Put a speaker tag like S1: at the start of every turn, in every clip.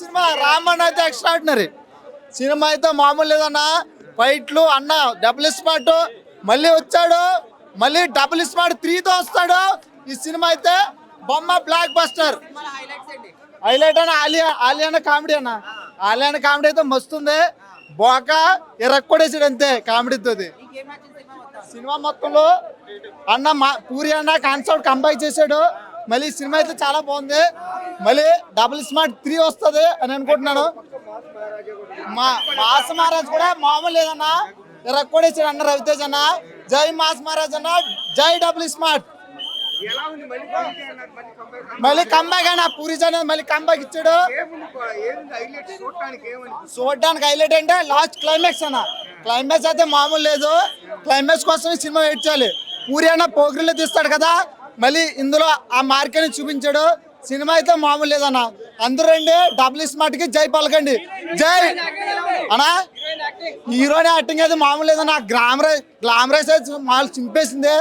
S1: Cinema Raman అయితే extraordinary cinema అయితే మామూలు లేదన్నా. ఫైట్లు అన్న డబుల్ స్మార్ట్ మళ్ళీ వచ్చాడు. మళ్ళీ డబుల్ స్మార్ట్ త్రీతో వస్తాడు. ఈ సినిమా అయితే బొమ్మ బ్లాక్ బస్టర్ హైలైట్ అన్న ఆలియా ఆలియాన కామెడీ అన్న. ఆలియాన కామెడీ అయితే మస్తుంది బోక ఇరక్కొడేసాడు అంతే కామెడీతో సినిమా మొత్తంలో అన్న మా పూరి అన్న కాన్సెప్ట్ కంబైన్ చేశాడు. మళ్ళీ సినిమా అయితే చాలా బాగుంది. మళ్ళీ డబుల్ స్మార్ట్ త్రీ వస్తుంది అని అనుకుంటున్నాను. మా మాస్ మహారాజ్ కూడా మామూలు లేదన్న. ఇరక్కొడేసాడు అన్న రవితేజ్ అన్న. జై మాస్ మహారాజ్ అన్న. జై డబుల్ స్మార్ట్
S2: మళ్ళీ
S1: కంబాక్ అన్న పూరి అనేది మళ్ళీ కంబాక్ ఇచ్చాడు. చూడడానికి హైలైట్ అంటే లాస్ట్ క్లైమాక్స్ అన్న. క్లైమాక్స్ అయితే మామూలు లేదు. క్లైమాక్స్ కోసం సినిమా వెయిట్ చేయాలి. పూరి అన్న పోగ్రిలో తీస్తాడు కదా. మళ్ళీ ఇందులో ఆ మార్కెట్ చూపించాడు. సినిమా అయితే మామూలు లేదన్న. అందరూ రండి డబ్బులు స్మార్ట్కి జై పలకండి. జై! అనా హీరోని యాక్టింగ్ అయితే మామూలు లేదన్న. గ్లామరైజ్ గ్లామరైజ్ అయితే మామూలు చింపేసింది.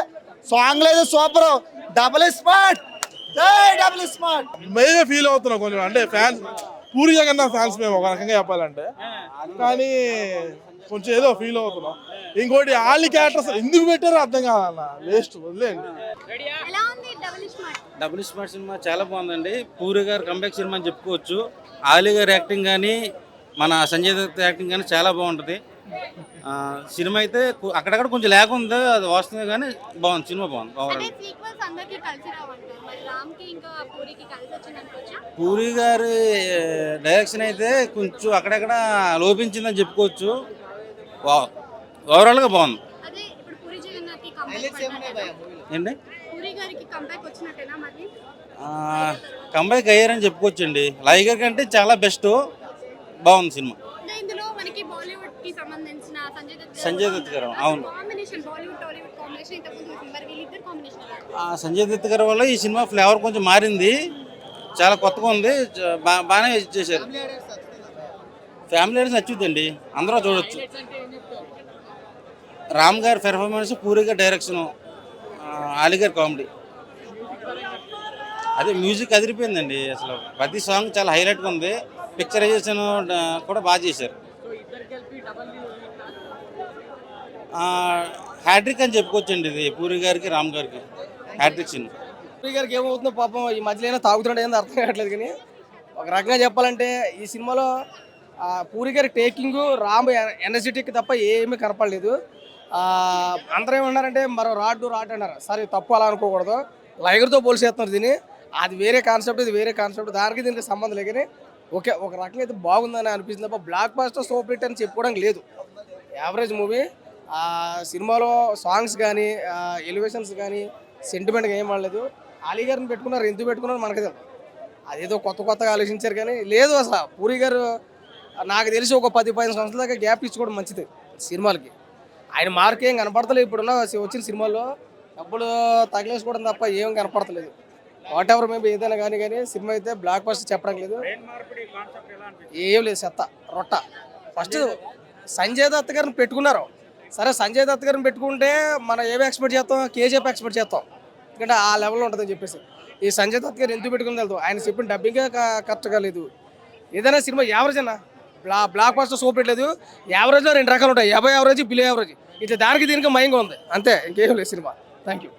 S1: సాంగ్లు అయితే సూపర్. Double smart! జై డబుల్ స్మార్ట్!
S3: మేమే ఫీల్ అవుతున్నాం కొంచెం. అంటే ఫ్యాన్స్ పూరి జగన్నాథ్ ఫ్యాన్స్ మేము ఒక రకంగా చెప్పాలంటే. కానీ కొంచెం ఏదో ఫీల్ అవుతున్నాం. ఇంకోటి ఆలి క్యారెక్టర్స్ ఎందుకు పెట్టారో అర్థం కాదన్న వేస్ట్ వదిలేండి
S4: ఎలా ఉంది double smart
S5: double smart cinema చాలా బాగుందండి. పూరి గారు కంబ్యాక్ సినిమా అని చెప్పుకోవచ్చు. ఆలీ గారి యాక్టింగ్ కానీ మన సంజయ్ దత్ యాక్టింగ్ కానీ చాలా బాగుంటుంది. ఆ, సినిమా అయితే అక్కడక్కడ కొంచెం లేక ఉంది అది వస్తుంది కానీ బాగుంది సినిమా బాగుంది పూరి గారి డైరెక్షన్ అయితే కొంచెం అక్కడక్కడ లోపించిందని చెప్పుకోవచ్చు. ఓవరాల్గా బాగుంది.
S4: అదే ఇప్పుడు పూరి జగన్నాథ్కి కంబ్యాక్
S5: ఏంటి?
S4: పూరి గారికి కంబ్యాక్ వచ్చినట్టేనా మరి?
S5: కంబ్యాక్ అయ్యారని చెప్పుకోవచ్చండి. లైగర్ కంటే చాలా బెస్ట్. బాగుంది సినిమా.
S4: అంటే ఇందులో మనకి బాలీవుడ్కి సంబంధించిన సంజయ్ దత్
S5: గారు అవును.
S4: కాంబినేషన్ బాలీవుడ్ టాలీవుడ్ కాంబినేషన్ ఇంతకు ముందు చూసాం. మరి వీళ్ళిద్దరు కాంబినేషన్ ఎలా?
S5: ఆ సంజయ్ దత్ గారి వల్ల ఈ సినిమా ఫ్లేవర్ కొంచెం మారింది. చాలా కొత్తగా ఉంది. బాగానే చేశారు. ఫ్యామిలీ నచ్చుద్దండి. అందరూ చూడొచ్చు. రామ్ గారి పెర్ఫార్మెన్స్ పూరిగా డైరెక్షన్ అలిగారి కామెడీ అదే మ్యూజిక్ అదిరిపోయిందండి అసలు. ప్రతి సాంగ్ చాలా హైలైట్గా ఉంది. పిక్చరైజేషన్ కూడా బాగా చేశారు. హ్యాట్రిక్ అని చెప్పుకోవచ్చండి ఇది పూరి గారికి రామ్ గారికి. హ్యాట్రిక్ సినిమా
S6: పూరి గారికి ఏమవుతుందో పాపం ఈ మధ్యలో తాగుతున్నాడు ఏందో అర్థం కావట్లేదు కానీ ఒక రకంగా చెప్పాలంటే ఈ సినిమాలో పూరి గారి టేకింగ్ రామ్ ఎనర్జెటిక్ తప్ప ఏమీ కనపడలేదు. అందరూ ఏమన్నారంటే మరో రాడ్డు రాడ్ అన్నారు. సరే తప్పు అలా అనుకోకూడదు. లైగర్తో పోల్చేస్తున్నారు దీన్ని. అది వేరే కాన్సెప్ట్ ఇది వేరే కాన్సెప్ట్ దానికి దీనికి సంబంధం లేకని ఓకే ఒక రకంగా అయితే బాగుందని అనిపిస్తుంది తప్ప బ్లాక్ బాస్టర్ సోప్ హిట్ అని చెప్పుకోవడానికి లేదు. యావరేజ్ మూవీ ఆ సినిమాలో సాంగ్స్ కానీ ఎలివేషన్స్ కానీ సెంటిమెంట్గా ఏం వాడలేదు. అలీ గారిని పెట్టుకున్నారు ఎందుకు పెట్టుకున్నారు మనకు తెలియదు అదేదో కొత్త కొత్తగా ఆలోచించారు కానీ లేదు అసలు. పూరి గారు నాకు తెలిసి ఒక పది పదిహేను సంవత్సరాల దాకా గ్యాప్ ఇచ్చుకోవడం మంచిది సినిమాలకి. ఆయన మార్క్ ఏం కనపడతలేదు ఇప్పుడున్న వచ్చిన సినిమాల్లో డబ్బులు తగిలేసుకోవడం తప్ప ఏం కనపడతలేదు. వాట్ ఎవర్ మేబీ ఏదైనా కానీ కానీ సినిమా అయితే బ్లాక్ బస్టర్ చెప్పడం లేదు. ఏం లేదు చెత్త రొట్ట. ఫస్ట్ సంజయ్ దత్ గారిని పెట్టుకున్నారు. సరే సంజయ్ దత్ గారిని పెట్టుకుంటే మనం ఏమి ఎక్స్పెక్ట్ చేస్తాం? కేజీఎఫ్ ఎక్స్పెక్ట్ చేస్తాం. ఎందుకంటే ఆ లెవెల్లో ఉంటుందని చెప్పేసి. ఈ సంజయ్ దత్ గారు ఎందుకు పెట్టుకుని వెళ్తాం ఆయన చెప్పిన డబ్బింగే కరెక్ట్గా కాలేదు. ఏదైనా సినిమా యావరేజ్ బ్లా బ్లాక్ బాస్టర్ సూపర్ పెట్టలేదు. యావరేజ్లో రెండు రకాలు ఉంటాయి. యాభై యావరేజ్ బిలో యావరేజ్. ఇట్లా దానికి దీనికి మయంగా ఉంది. అంతే ఇంకేం లేదు సినిమా. Thank you